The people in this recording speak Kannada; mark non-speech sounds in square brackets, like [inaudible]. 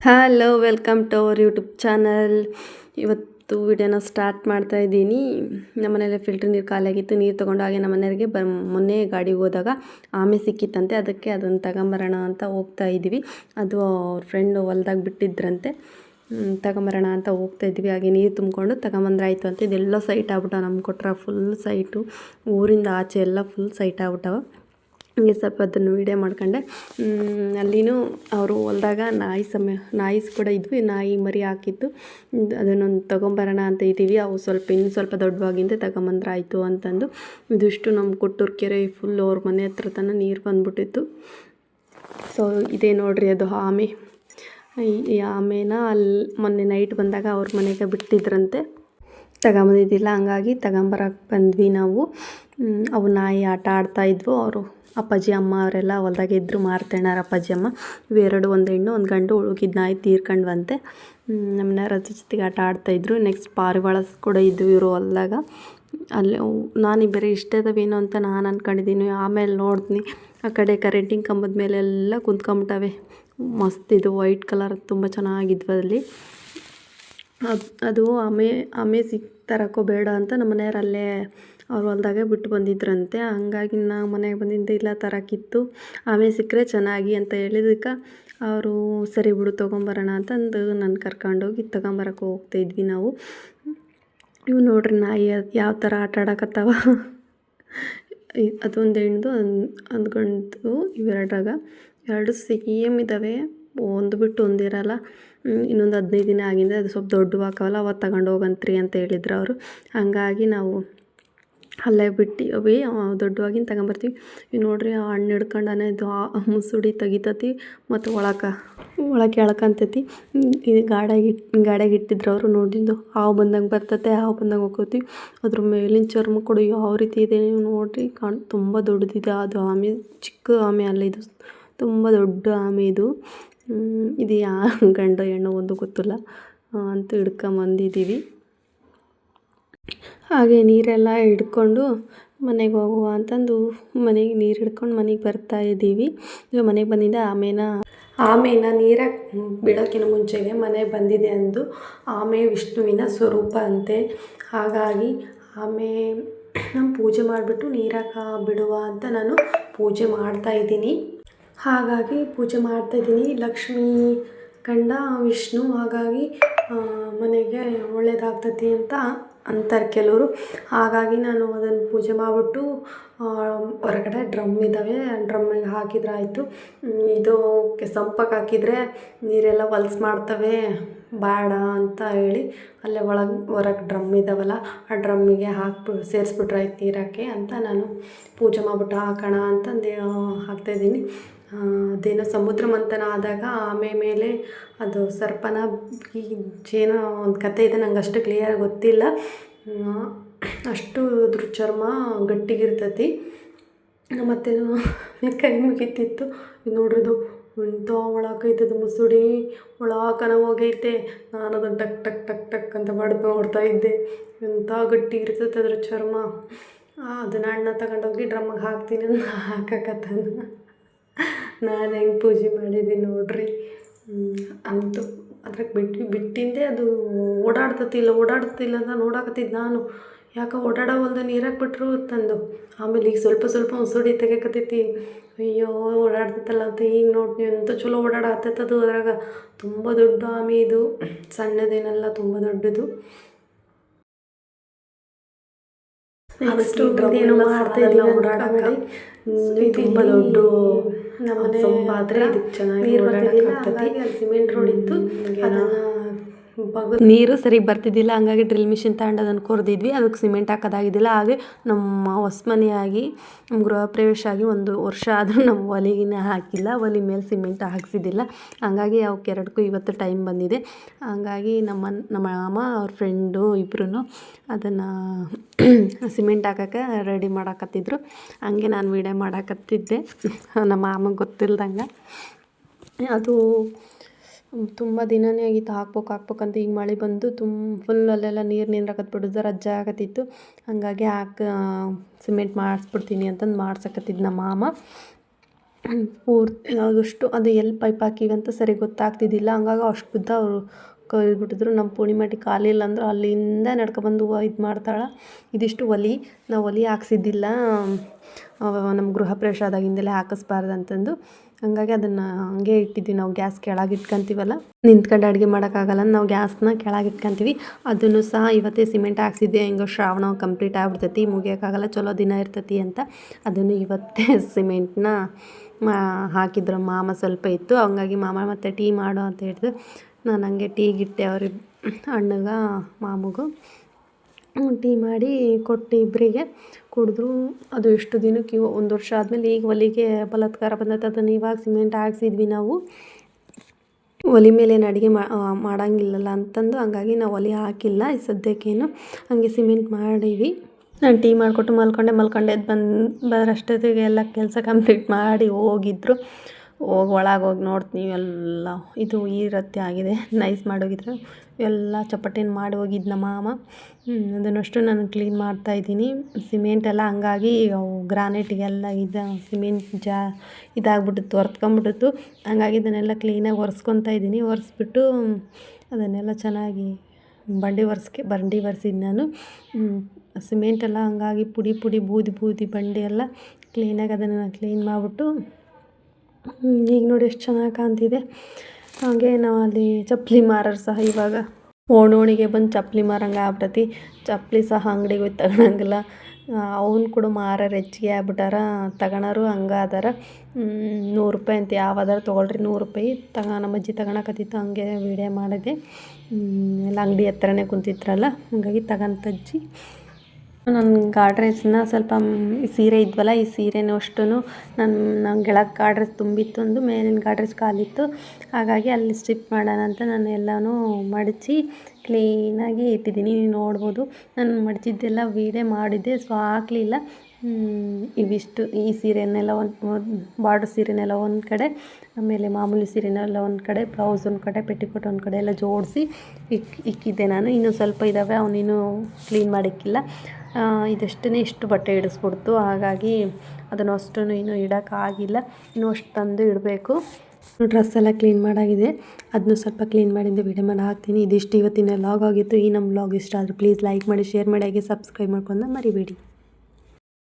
Hello welcome to our YouTube channel ಇವತ್ತು ವಿಡಿಯೋನ ಸ್ಟಾರ್ಟ್ ಮಾಡ್ತಾ ಇದ್ದೀನಿ. ನಮ್ಮನೇಲಿ ಫಿಲ್ಟರ್ ನೀರು ಖಾಲಿಯಾಗಿತ್ತು. ನೀರು ತೊಗೊಂಡು ಹಾಗೆ ನಮ್ಮನೆಯವರಿಗೆ ಬ, ಮೊನ್ನೆ ಗಾಡಿಗೆ ಹೋದಾಗ ಆಮೆ ಸಿಕ್ಕಿತ್ತಂತೆ. ಅದಕ್ಕೆ ಅದನ್ನು ತಗೊಂಬರೋಣ ಅಂತ ಹೋಗ್ತಾ ಇದ್ವಿ ಅದು ಅವ್ರ ಫ್ರೆಂಡ್ ಹೊಲ್ದಾಗ ಬಿಟ್ಟಿದ್ರಂತೆ. ತಗೊಂಬರೋಣ ಅಂತ ಹೋಗ್ತಾ ಇದ್ವಿ ಹಾಗೆ ನೀರು ತುಂಬಿಕೊಂಡು ತಗೊಂಬಂದ್ರಾಯ್ತು ಅಂತ. ಇದೆಲ್ಲ ಸೈಟ್ ಆಗ್ಬಿಟ್ಟವ. ನಮ್ಮ ಕೊಟ್ರ ಫುಲ್ ಸೈಟು ಊರಿಂದ ಆಚೆ ಎಲ್ಲ ಫುಲ್ ಸೈಟ್ ಆಗ್ಬಿಟ್ಟವ. ಹಂಗೆ ಸ್ವಲ್ಪ ಅದನ್ನು ವೀಡಿಯೋ ಮಾಡ್ಕೊಂಡೆ. ಅಲ್ಲಿನೂ ಅವರು ಹೊಲ್ದಾಗ ನಾಯಿ ಸಮಯ ನಾಯಿಸ್ ಕೂಡ ಇದ್ವಿ ನಾಯಿ ಮರಿ ಹಾಕಿತ್ತು. ಅದನ್ನೊಂದು ತೊಗೊಂಬರೋಣ ಅಂತ ಇದ್ದೀವಿ, ಅವು ಸ್ವಲ್ಪ ಇನ್ನು ಸ್ವಲ್ಪ ದೊಡ್ಡವಾಗಿಂದ ತಗೊಂಬಂದ್ರೆ ಆಯಿತು ಅಂತಂದು. ಇದಿಷ್ಟು ನಮ್ಮ ಕೊಟ್ಟೂರು ಕೆರೆ ಫುಲ್ ಅವ್ರ ಮನೆ ಹತ್ರ ತನಕ ನೀರು ಬಂದ್ಬಿಟ್ಟಿತ್ತು. ಸೊ ಇದೇ ನೋಡ್ರಿ ಅದು ಆಮೆ. ಈ- ಆಮೇನ ಅಲ್ಲಿ ಮೊನ್ನೆ ನೈಟ್ ಬಂದಾಗ ಅವ್ರ ಮನೆಗೆ ಬಿಟ್ಟಿದ್ರಂತೆ. ತಗೊಂಬಂದಿದ್ದಿಲ್ಲ, ಹಂಗಾಗಿ ತಗೊಂಬರಕ್ಕೆ ಬಂದ್ವಿ ನಾವು. ಅವು ನಾಯಿ ಆಟ ಆಡ್ತಾಯಿದ್ವು ಅವರು ಅಪ್ಪಾಜಿ ಅಮ್ಮ ಅವರೆಲ್ಲ ಹೊಲ್ದಾಗ ಇದ್ದರು ಮಾರ್ತಣ್ಣಾರ ಅಪ್ಪಾಜಿ ಅಮ್ಮ. ಇವೆರಡು ಒಂದು ಹೆಣ್ಣು, ಒಂದು ಗಂಡು ಉಳುಕಿದ ನಾಯಿ ತೀರ್ಕೊಂಡ್ವಂತೆ. ನಮ್ಮ ಮನೆಯವ್ರ ಅದ್ರ ಜೊತೆಗೆ ಆಟ ಆಡ್ತಾಯಿದ್ರು ನೆಕ್ಸ್ಟ್ ಪಾರಿವಾಳಸ್ ಕೂಡ ಇದ್ವು ಇವರು ಹೊಲ್ದಾಗ. ಅಲ್ಲಿ ನಾನು ಇಷ್ಟ ಅದಾವೇನೋ ಅಂತ ನಾನು ಅಂದ್ಕೊಂಡಿದ್ದೀನಿ ಆಮೇಲೆ ನೋಡ್ತೀನಿ ಆ ಕಡೆ ಕರೆಂಟಿನ ಕಂಬದ ಮೇಲೆಲ್ಲ ಕುಂತ್ಕೊಂಬಿಟ್ಟವೆ. ಮಸ್ತ್ ಇದು, ವೈಟ್ ಕಲರ್, ತುಂಬ ಚೆನ್ನಾಗಿದ್ವು ಅಲ್ಲಿ. ಅದು ಆಮೆ ಆಮೆ ಸಿಕ್ ತರಕೋ ಬೇಡ ಅಂತ ನಮ್ಮ ಮನೆಯವ್ರು ಅಲ್ಲೇ ಅವ್ರ ಹೊಲ್ದಾಗೆ ಬಿಟ್ಟು ಬಂದಿದ್ರಂತೆ. ಹಂಗಾಗಿ ನಾ ಮನೆಗೆ ಬಂದಿಂದ ಇಲ್ಲ ತರಕಿತ್ತು. ಆಮೇಲೆ ಸಿಕ್ಕರೆ ಚೆನ್ನಾಗಿ ಅಂತ ಹೇಳಿದಕ್ಕೆ ಅವರು, ಸರಿ ಬಿಡು ತೊಗೊಂಬರೋಣ ಅಂತಂದು ನಾನು ಕರ್ಕೊಂಡೋಗಿ ತೊಗೊಂಬರಕ್ಕೆ ಹೋಗ್ತಾಯಿದ್ವಿ ನಾವು. ಇವು ನೋಡ್ರಿ ನಾಯಿ ಯಾವ ಥರ ಆಟ ಆಡಕತ್ತವ. ಅದೊಂದು ಹೆಣ್ದು ಒಂದು ಒಂದು ಗಂಡು ಇವೆರಡ್ರಾಗ. ಎರಡು ಸೇಮ್ ಇದ್ದಾವೆ ಒಂದು ಬಿಟ್ಟು ಒಂದಿರಲ್ಲ ಇನ್ನೊಂದು ಹದಿನೈದು ದಿನ ಆಗಿಂದ ಅದು ಸ್ವಲ್ಪ ದೊಡ್ಡವು ಹಾಕವಲ್ಲ ಅವತ್ತು ತಗೊಂಡು ಹೋಗಂತ್ರಿ ಅಂತ ಹೇಳಿದ್ರು ಅವರು. ಹಂಗಾಗಿ ನಾವು ಅಲ್ಲೇ ಬಿಟ್ಟು, ಅವೇ ದೊಡ್ಡವಾಗಿನ ತಗೊಂಬರ್ತೀವಿ. ಇವು ನೋಡ್ರಿ, ಆ ಹಣ್ಣು ಹಿಡ್ಕೊಂಡಾನೆ ಇದು ಮುಸುಡಿ ತೆಗಿತತಿ ಮತ್ತು ಒಳಕ್ಕೆ ಒಳಗೆ ಎಳ್ಕಂತೈತಿ ಇದು ಗಾಡ್ಯಾಗ ಇಟ್ಟು ಗಾಡ್ಯಾಗ ಇಟ್ಟಿದ್ರು ಅವರು ನೋಡಿದ್ದು ಹಾವು ಬಂದಂಗೆ ಬರ್ತತೆ, ಹಾವು ಬಂದಂಗೆ ಹೋಗ್ಕೋತಿ ಅದ್ರ ಮೇಲಿನ ಚರ್ಮ ಕೂಡ ಯಾವ ರೀತಿ ಇದೆ ನೀವು ನೋಡಿರಿ, ಕಾಣ್, ತುಂಬ ದೊಡ್ಡದಿದೆ ಅದು ಆಮೆ, ಚಿಕ್ಕ ಆಮೆ ಅಲ್ಲ ಇದು. ತುಂಬ ದೊಡ್ಡ ಆಮೆ ಇದು. ಇದು ಯಾ ಗಂಡ ಹೆಣ್ಣು ಒಂದು ಗೊತ್ತಿಲ್ಲ ಅಂತೂ ಹಿಡ್ಕೊಂಬಂದಿದ್ದೀವಿ ಹಾಗೆ ನೀರೆಲ್ಲ ಹಿಡ್ಕೊಂಡು ಮನೆಗೆ ಹೋಗುವ ಅಂತಂದು ಮನೆಗೆ ನೀರು ಹಿಡ್ಕೊಂಡು ಮನೆಗೆ ಬರ್ತಾ ಇದ್ದೀವಿ. ಮನೆಗೆ ಬಂದಿದ್ದ ಆಮೇನ ಆಮೇನ ನೀರ ಬಿಡೋಕ್ಕಿಂತ ಮುಂಚೆಗೆ ಮನೆಗೆ ಬಂದಿದೆ ಅಂದು ಆಮೆ ವಿಷ್ಣುವಿನ ಸ್ವರೂಪ ಅಂತೆ. ಹಾಗಾಗಿ ಆಮೆ ನಾನು ಪೂಜೆ ಮಾಡಿಬಿಟ್ಟು ನೀರಾಗ ಬಿಡುವ ಅಂತ ನಾನು ಪೂಜೆ ಮಾಡ್ತಾ ಇದ್ದೀನಿ. ಹಾಗಾಗಿ ಪೂಜೆ ಮಾಡ್ತಾ ಇದ್ದೀನಿ. ಲಕ್ಷ್ಮೀ ಕಂಡ ವಿಷ್ಣು, ಹಾಗಾಗಿ ಮನೆಗೆ ಒಳ್ಳೆಯದಾಗ್ತತಿ ಅಂತ ಅಂತಾರೆ ಕೆಲವರು. ಹಾಗಾಗಿ ನಾನು ಅದನ್ನು ಪೂಜೆ ಮಾಡಿಬಿಟ್ಟು ಹೊರಗಡೆ ಡ್ರಮ್ ಇದ್ದಾವೆ. ಡ್ರಮ್ಮಿಗೆ ಹಾಕಿದ್ರೆ ಆಯಿತು ಇದು ಸಂಪಕ್ಕೆ ಹಾಕಿದರೆ ನೀರೆಲ್ಲ ಹೊಲ್ಸ್ ಮಾಡ್ತವೆ. ಬೇಡ ಅಂತ ಹೇಳಿ ಅಲ್ಲೇ ಒಳಗೆ, ಹೊರಗೆ ಡ್ರಮ್ ಇದ್ದಾವಲ್ಲ, ಆ ಡ್ರಮ್ಮಿಗೆ ಹಾಕ್ಬಿ ಸೇರಿಸ್ಬಿಟ್ರೆ ಆಯ್ತು ನೀರಕ್ಕೆ ಅಂತ ನಾನು ಪೂಜೆ ಮಾಡಿಬಿಟ್ಟು ಹಾಕೋಣ ಅಂತಂದು ಹಾಕ್ತಾಯಿದ್ದೀನಿ ಅದೇನೋ ಸಮುದ್ರ ಮಂಥನ ಆದಾಗ ಆಮೆ ಮೇಲೆ ಅದು ಸರ್ಪನ ಏನೋ ಒಂದು ಕತೆ ಇದೆ, ನಂಗೆ ಅಷ್ಟು ಕ್ಲಿಯರ್ ಗೊತ್ತಿಲ್ಲ. ಅಷ್ಟು ಅದ್ರ ಚರ್ಮ ಗಟ್ಟಿಗಿರ್ತತಿ ಮತ್ತೇನು [laughs] ಕೈ ಮುಗಿತಿತ್ತು. ನೋಡ್ರಿದು ಎಂಥ ಒಳಕೈತದು ಮುಸುಡಿ, ಒಳಕನ ಹೋಗೈತೆ. ನಾನು ಅದನ್ನು ಟಕ್ ಟಕ್ ಟಕ್ ಟಕ್ ಅಂತ ಬಡ್ದು ನೋಡ್ತಾ ಇದ್ದೆ. ಎಂಥ ಗಟ್ಟಿ ಇರ್ತೈತೆ ಅದ್ರ ಚರ್ಮ ಅದನ್ನ ಅಣ್ಣ ತಗೊಂಡೋಗಿ ಡ್ರಮ್ಮಿಗೆ ಹಾಕ್ತೀನಿ ಅಂತ ಹಾಕಕತ್ತಾನ ನಾನು ಹೆಂಗೆ ಪೂಜೆ ಮಾಡಿದ್ದೀನಿ ನೋಡ್ರಿ. ಅಂತು ಅದ್ರಾಗ ಬಿಟ್ಟು ಬಿಟ್ಟಿಂದೆ ಅದು ಓಡಾಡ್ತತಿಲ್ಲ ಓಡಾಡ್ತಿಲ್ಲ ಅಂತ ನೋಡಾಕತ್ತಿದ್ದು ನಾನು. ಯಾಕೆ ಒಂದು ನೀರಾಗೆ ಬಿಟ್ಟರು ತಂದು. ಆಮೇಲೆ ಈಗ ಸ್ವಲ್ಪ ಸ್ವಲ್ಪ ಮುಸುಡಿ ತೆಗಿಯಕತ್ತೈತಿ ಅಯ್ಯೋ ಓಡಾಡ್ತೈತಲ್ಲ ಅಂತ ಈಗ ನೋಡಿ ಎಂತ ಚಲೋ ಓಡಾಡತ್ತದು ಅದ್ರಾಗ. ತುಂಬ ದೊಡ್ಡ ಆಮಿ ಇದು. ಸಣ್ಣದೇನಲ್ಲ ತುಂಬ ದೊಡ್ಡದು. ನೆಕ್ಸ್ಟು ಏನೋ ಮಾಡ್ತಾ ಇದ್ದೀವಿ ಓಡಾಡಬೇಡಿ. ತುಂಬ ದೊಡ್ಡ ನಮ್ಮನೆ ಸೊಂಪಾದ್ರೆ ಇದಕ್ಕೆ ಚೆನ್ನಾಗಿ ಓಡಾಡೋಕ್ಕಾಗ್ತದೆ. ಸಿಮೆಂಟ್ ರೋಡ್ ಇತ್ತು. ನೀರು ಸರಿಗೆ ಬರ್ತಿದ್ದಿಲ್ಲ, ಹಂಗಾಗಿ ಡ್ರಿಲ್ ಮಿಷಿನ್ ತಗೊಂಡು ಅದನ್ನು ಕೊರೆದಿದ್ವಿ. ಅದಕ್ಕೆ ಸಿಮೆಂಟ್ ಹಾಕೋದಾಗಿದ್ದಿಲ್ಲ. ಹಾಗೆ ನಮ್ಮ ಹೊಸ ಮನೆಯಾಗಿ ನಮ್ಮ ಗೃಹ ಪ್ರವೇಶ ಆಗಿ ಒಂದು ವರ್ಷ ಆದರೂ ನಮ್ಮ ಒಲೆಗಿನ ಹಾಕಿಲ್ಲ. ಒಲೆ ಮೇಲೆ ಸಿಮೆಂಟ್ ಹಾಕ್ಸಿದ್ದಿಲ್ಲ. ಹಂಗಾಗಿ ಅವಕ್ಕೆ ಎರಡಕ್ಕೂ ಇವತ್ತು ಟೈಮ್ ಬಂದಿದೆ. ಹಂಗಾಗಿ ನಮ್ಮ ನಮ್ಮ ಮಾಮ, ಅವ್ರ ಫ್ರೆಂಡು ಇಬ್ಬರೂ ಅದನ್ನು [clears throat] ಸಿಮೆಂಟ್ ಹಾಕಕ್ಕೆ ರೆಡಿ ಮಾಡಾಕತ್ತಿದ್ರು. ಹಂಗೆ ನಾನು ವೀಡಿಯೋ ಮಾಡಾಕತ್ತಿದ್ದೆ. ನಮ್ಮ ಮಾಮಗೆ ಗೊತ್ತಿಲ್ದಂಗೆ. ಅದು ತುಂಬ ದಿನವೇ ಆಗಿತ್ತು ಹಾಕ್ಬೇಕು ಹಾಕ್ಬೇಕಂತ ಈಗ ಮಳೆ ಬಂದು ತುಂಬ ಫುಲ್ ಅಲ್ಲೆಲ್ಲ ನೀರು ನಿಂದ್ರಕತ್ ಬಿಡುದು ರಜ್ಜೆ ಆಗತ್ತಿತ್ತು. ಹಾಗಾಗಿ ಹಾಕ ಸಿಮೆಂಟ್ ಮಾಡಿಸ್ಬಿಡ್ತೀನಿ ಅಂತಂದು ಮಾಡ್ಸಕತ್ತಿದ್ದು ನಮ್ಮ ಮಾಮ. ಪೂರ್ತಿ ಆದಷ್ಟು ಅದು ಎಲ್ಲಿ ಪೈಪ್ ಹಾಕಿವಿ ಅಂತ ಸರಿ ಗೊತ್ತಾಗ್ತಿದ್ದಿಲ್ಲ. ಹಂಗಾಗಿ ಅಷ್ಟು ಬಿದ್ದ ಅವರು ಕೊಯ್ದುಬಿಟ್ಟಿದ್ರು ನಮ್ಮ ಪೂರ್ಣಿಮಾಟಿ ಕಾಲಿಲ್ಲ ಅಂದ್ರೆ ಅಲ್ಲಿಂದ ನಡ್ಕೊಬಂದು ಇದು ಮಾಡ್ತಾಳೆ. ಇದಿಷ್ಟು ಒಲಿ. ನಾವು ಒಲಿ ಹಾಕ್ಸಿದ್ದಿಲ್ಲ. ನಮ್ಮ ಗೃಹ ಪ್ರವೇಶ ಆದಾಗಿಂದಲೇ ಹಾಕಿಸ್ಬಾರ್ದು ಅಂತಂದು. ಹಂಗಾಗಿ ಅದನ್ನು ಹಂಗೆ ಇಟ್ಟಿದ್ವಿ. ನಾವು ಗ್ಯಾಸ್ ಕೆಳಗೆ ಇಟ್ಕೊಂತೀವಲ್ಲ. ನಿಂತ್ಕೊಂಡು ಅಡುಗೆ ಮಾಡೋಕ್ಕಾಗಲ್ಲ ನಾವು ಗ್ಯಾಸ್ನ ಕೆಳಗೆ ಇಟ್ಕೊಂತೀವಿ. ಅದನ್ನು ಸಹ ಇವತ್ತೇ ಸಿಮೆಂಟ್ ಹಾಕ್ಸಿದ್ದೆ. ಹೆಂಗೋ ಶ್ರಾವಣ ಕಂಪ್ಲೀಟ್ ಆಗ್ಬಿಡ್ತೈತಿ. ಮುಗಿಯೋಕ್ಕಾಗಲ್ಲ. ಚಲೋ ದಿನ ಇರ್ತೈತಿ ಅಂತ. ಅದನ್ನು ಇವತ್ತೇ [laughs] ಸಿಮೆಂಟ್ನ ಹಾಕಿದ್ರು. ಮಾಮ ಸ್ವಲ್ಪ ಇತ್ತು. ಹಂಗಾಗಿ ಮಾಮ ಮತ್ತು ಟೀ ಮಾಡು ಅಂತ ಹೇಳಿದ್ರು ನಾನು ಹಂಗೆ ಟೀಗಿಟ್ಟೆ ಅವ್ರಿಗೆ ಅಣ್ಣಗೆ ಮಾಮಗೂ. ಟೀ ಮಾಡಿ ಕೊಟ್ಟು ಇಬ್ಬರಿಗೆ ಕುಡಿದ್ರು. ಅದು ಎಷ್ಟು ದಿನಕ್ಕೆ ಒಂದು ವರ್ಷ ಆದಮೇಲೆ ಈಗ ಒಲಿಗೆ ಬಲತ್ಕಾರ ಬಂದೈತೆ ಅದನ್ನು ಇವಾಗ ಸಿಮೆಂಟ್ ಹಾಕ್ಸಿದ್ವಿ ನಾವು. ಒಲೆ ಮೇಲೆ ಏನು ಅಡುಗೆ ಮಾಡೋಂಗಿಲ್ಲಲ್ಲ ಅಂತಂದು ಹಂಗಾಗಿ ನಾವು ಒಲೆ ಹಾಕಿಲ್ಲ. ಈ ಸದ್ಯಕ್ಕೇನು ಹಾಗೆ ಸಿಮೆಂಟ್ ಮಾಡೀವಿ. ನಾನು ಟೀ ಮಾಡಿಕೊಟ್ಟು ಮಲ್ಕೊಂಡೆ ಮಲ್ಕೊಂಡೆ ಬಂದು, ಬರೋಷ್ಟೊತ್ತಿಗೆ ಎಲ್ಲ ಕೆಲಸ ಕಂಪ್ಲೀಟ್ ಮಾಡಿ ಹೋಗಿದ್ರು. ಹೋಗಿ ಒಳಗೆ ಹೋಗಿ ನೋಡ್ತೀನಿ ಎಲ್ಲ ಇದು ಈ ರೀತಿ ಆಗಿದೆ. ನೈಸ್ ಮಾಡೋಗಿದ್ರು ಎಲ್ಲ ಚಪ್ಪಟೆನ ಮಾಡಿ ಹೋಗಿದ್ನ ಮಾಮ. ಅದನ್ನಷ್ಟು ನಾನು ಕ್ಲೀನ್ ಮಾಡ್ತಾಯಿದ್ದೀನಿ ಸಿಮೆಂಟ್ ಎಲ್ಲ ಹಂಗಾಗಿ ಗ್ರಾನೈಟಿಗೆಲ್ಲ ಇದು ಸಿಮೆಂಟ್ ಜಾ ಇದಾಗ್ಬಿಟ್ಟಿತ್ತು ಹೊರ್ತ್ಕೊಂಬಿಟ್ಟಿತ್ತು ಹಂಗಾಗಿ ಇದನ್ನೆಲ್ಲ ಕ್ಲೀನಾಗಿ ಒರೆಸ್ಕೊತಾ ಇದ್ದೀನಿ. ಒರೆಸ್ಬಿಟ್ಟು ಅದನ್ನೆಲ್ಲ ಚೆನ್ನಾಗಿ ಬಂಡಿ ಒರೆಸ್ಕೆ, ಬಂಡಿ ಒರೆಸಿದ್ದು ನಾನು. ಸಿಮೆಂಟ್ ಎಲ್ಲ ಹಂಗಾಗಿ ಪುಡಿ ಪುಡಿ ಬೂದಿ ಬೂದಿ ಬಂಡಿ ಎಲ್ಲ ಕ್ಲೀನಾಗಿ ಅದನ್ನು ಕ್ಲೀನ್ ಮಾಡಿಬಿಟ್ಟು ಈಗ ನೋಡಿ ಎಷ್ಟು ಚೆನ್ನಾಗಿ ಕಾಣ್ತಿದೆ. ಹಾಗೆ ನಾವು ಅಲ್ಲಿ ಚಪ್ಪಲಿ ಮಾರೋರು ಸಹ ಇವಾಗ ಓಣೋಣಿಗೆ ಬಂದು ಚಪ್ಪಲಿ ಮಾರಂಗೆ ಆಗ್ಬಿಡತಿ ಚಪ್ಪಲಿ ಸಹ ಅಂಗಡಿಗೆ ಹೋಗಿ ತಗೊಳಂಗಿಲ್ಲ. ಅವನು ಕೂಡ ಮಾರೋರು ಹೆಚ್ಚಿಗೆ ಆಗ್ಬಿಟ್ಟಾರ. ತಗೊಳೋರು ಹಂಗೆ ಅದಾರ. ನೂರು ರೂಪಾಯಿ ಅಂತ. ಯಾವ್ದಾರ ತೊಗೊಳ್ರಿ ನೂರು ರೂಪಾಯಿ. ತಗ, ನಮ್ಮ ಅಜ್ಜಿ ತಗೊಳಕತ್ತಿತ್ತು, ಹಂಗೆ ವೀಡಿಯೋ ಮಾಡಿದೆ. ಎಲ್ಲ ಅಂಗಡಿ ಹತ್ರನೇ ಕುಂತಿದ್ರಲ್ಲ, ಹಾಗಾಗಿ ತಗೊಂತಜ್ಜಿ ನನ್ನ ಗಾಡ್ರೇಜ್ನ ಸ್ವಲ್ಪ ಈ ಸೀರೆ ಇದ್ವಲ್ಲ, ಈ ಸೀರೆನೂ ಅಷ್ಟು ನನ್ನ ನನ್ನ ಕೆಳಗೆ ಗಾಡ್ರೇಜ್ ತುಂಬಿತ್ತು ಒಂದು ಮೇಲಿನ ಗಾಡ್ರೇಜ್ ಕಾಲಿತ್ತು. ಹಾಗಾಗಿ ಅಲ್ಲಿ ಸ್ಟಿಪ್ ಮಾಡೋಣ ಅಂತ ನಾನು ಎಲ್ಲನೂ ಮಡಚಿ ಕ್ಲೀನಾಗಿ ಇಟ್ಟಿದ್ದೀನಿ. ನೀವು ನೋಡ್ಬೋದು, ನಾನು ಮಡಚಿದ್ದೆಲ್ಲ ವೀಡೇ ಮಾಡಿದ್ದೆ, ಸೊ ಹಾಕ್ಲಿಲ್ಲ. ಇವಿಷ್ಟು, ಈ ಸೀರೆನೆಲ್ಲ ಒಂದು ಬಾರ್ಡರ್ ಸೀರೆನೆಲ್ಲ ಒಂದು ಕಡೆ, ಆಮೇಲೆ ಮಾಮೂಲಿ ಸೀರೆನೆಲ್ಲ ಒಂದು ಕಡೆ, ಬ್ಲೌಸ್ ಒಂದು ಕಡೆ, ಪೆಟ್ಟಿಕೋಟ್ ಒಂದು ಕಡೆ ಎಲ್ಲ ಜೋಡಿಸಿ ಇಕ್, ಇಕ್ಕಿದ್ದೆ ನಾನು. ಇನ್ನೂ ಸ್ವಲ್ಪ ಇದ್ದಾವೆ ಅವನಿನ್ನೂ ಕ್ಲೀನ್ ಮಾಡಿಕ್ಕಿಲ್ಲ. ಇದಷ್ಟೇ ಇಷ್ಟು ಬಟ್ಟೆ ಹಿಡಿಸ್ಬಿಡ್ತು ಹಾಗಾಗಿ ಅದನ್ನು ಅಷ್ಟು ಇನ್ನೂ ಇಡೋಕ್ಕಾಗಿಲ್ಲ ಇನ್ನೂ ಅಷ್ಟು ತಂದು ಇಡಬೇಕು. ಡ್ರೆಸ್ ಎಲ್ಲ ಕ್ಲೀನ್ ಮಾಡಾಗಿದೆ. ಅದನ್ನು ಸ್ವಲ್ಪ ಕ್ಲೀನ್ ಮಾಡಿದ್ದು ವಿಡಿಯೋ ಮಾಡಿ ಹಾಕ್ತೀನಿ. ಇದಿಷ್ಟು ಇವತ್ತಿನ ಲಾಗ್ ಆಗಿತ್ತು. ಈ ನಮ್ಮ ಲಾಗ್ ಇಷ್ಟ ಆದರೆ ಪ್ಲೀಸ್ ಲೈಕ್ ಮಾಡಿ ಶೇರ್ ಮಾಡಿ, ಹಾಗೆ ಸಬ್ಸ್ಕ್ರೈಬ್ ಮಾಡ್ಕೊಂಡು ಮರಿಬೇಡಿ.